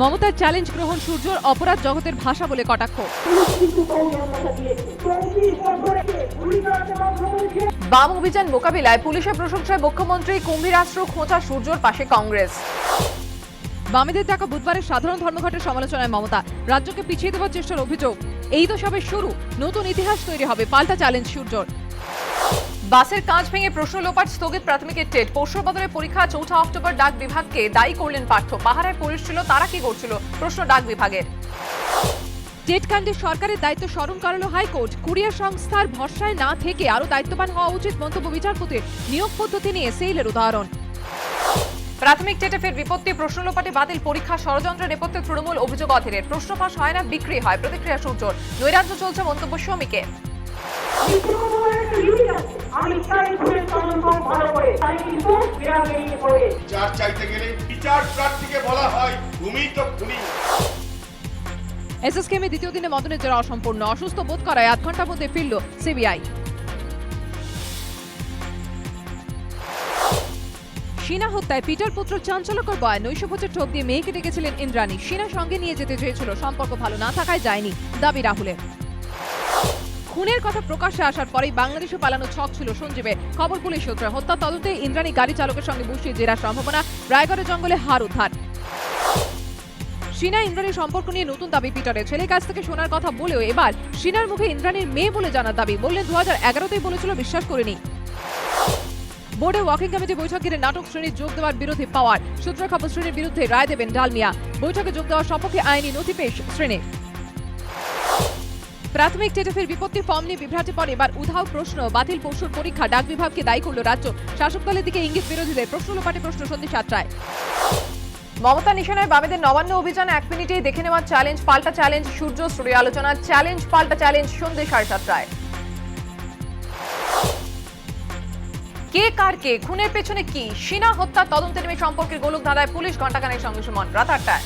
মমতার চ্যালেঞ্জ গ্রহণ সূর্যর অপরাধ জগতের ভাষা বলে কটাক্ষ। বাম অভিযান মোকাবিলায় পুলিশের প্রশংসায় মুখ্যমন্ত্রী কুম্ভীরাস্ত্র খোঁচা সূর্যর পাশে কংগ্রেস। বামেদের ডাকা বুধবারের সাধারণ ধর্মঘটের সমালোচনায় মমতা। রাজ্যকে পিছিয়ে দেওয়ার চেষ্টার অভিযোগ। এই তো সবে শুরু। নতুন ইতিহাস তৈরি হবে। পাল্টা চ্যালেঞ্জ সূর্যর। বাসের কাঁচ ভেঙে প্রশ্ন লোপাট স্থগিত প্রাথমিকের টেট। পরশু বদলের পরীক্ষা চৌঠা অক্টোবর ডাক বিভাগকে দায়ী করলেন পার্থ। পাহাড়ের পুলিশ ছিল তারা কি করছিল? প্রশ্ন ডাক বিভাগের। টেট কাণ্ডে সরকারের দায়িত্ব স্মরণ করালো হাইকোর্ট। কুরিয়ার সংস্থার ভরসায় না থেকে আরও দায়িত্ববান হওয়া উচিত মন্তব্য বিচারপতির নিয়োগ পদ্ধতি নিয়ে সেইলের উদাহরণ। প্রাথমিক টেটে ফের বিপত্তি প্রশ্ন লোপাটে বাতিল। পরীক্ষা ষড়যন্ত্র নেপথ্যে তৃণমূল অভিযোগ অধীরের প্রশ্ন ফাঁস হয় না বিক্রি হয়। প্রতিক্রিয়া সূর্যর নৈরাজ্য চলছে মন্তব্য শ্রমিকের। বিচার চাইতে গেলে বিচার প্রার্থীকে বলা হয় তুমি তো খুনি এসএসকেমে দ্বিতীয় দিনে মদনের জেরা অসম্পূর্ণ। অসুস্থ বোধ করায় আধ ঘণ্টার মধ্যে ফিরল সিবিআই। সিনা হত্যায় পিটার পুত্র চাঞ্চল্যকর বয় নৈশভোজের ঠোপ দিয়ে মেয়েকে ডেকেছিলেন ইন্দ্রাণী। সিনা সঙ্গে নিয়ে যেতে চেয়েছিল। সম্পর্ক ভালো না থাকায় যায়নি দাবি রাহুলের। খুনের কথা প্রকাশ্যে আসার পরেই বাংলাদেশে পালানো ছক ছিল সঞ্জীবের। খবর পুলিশ সূত্রে হত্যা তদন্তে ইন্দ্রাণী গাড়ি চালকের সঙ্গে বসিয়ে জেরার সম্ভাবনা, রায়গড়ের জঙ্গলে হার উদ্ধার। সিনা ইন্দ্রাণীর সম্পর্ক নিয়ে নতুন দাবি পিটারের ছেলের কাছ থেকে শোনার কথা বলেও এবার সিনার মুখে ইন্দ্রাণীর মেয়ে বলে জানার দাবি। বললেন দু হাজার এগারোতেই বলেছিল, বিশ্বাস করিনি। বোর্ডে ওয়াকিং কমিটি বৈঠক ঘিরে নাটক শ্রেণির যোগ দেওয়ার বিরোধী পাওয়ার। সূত্র খবর, শ্রেণির বিরুদ্ধে রায় দেবেন ডালমিয়া। বৈঠকে যোগ দেওয়ার সপক্ষে আইনি নথি পেশ শ্রেণির। প্রাথমিক টেটেফের বিপত্তি ফর্ম নিয়ে বিভ্রাটে পরে এবার উধাও প্রশ্ন। বাতিল পরশুর পরীক্ষা ডাক বিভাগকে দায়ী করল রাজ্য। শাসক দলের দিকে ইঙ্গিত বিরোধীদের প্রশ্ন লোপাটে প্রশ্ন সন্ধে সাতটায়। মমতা নিশানায় বামেদের নবান্ন অভিযান এক মিনিটেই দেখে নেওয়ার চ্যালেঞ্জ পাল্টা চ্যালেঞ্জ সূর্য স্টুডিও আলোচনা চ্যালেঞ্জ পাল্টা চ্যালেঞ্জ সন্ধ্যে সাড়ে সাতটায়। কে কার কে, খুনের পেছনে কি? সিনা হত্যা তদন্তের নেমে সম্পর্কের গোলক ধাঁধায় পুলিশ ঘণ্টাখানেক সঙ্গে সুমন, রাত আটটায়।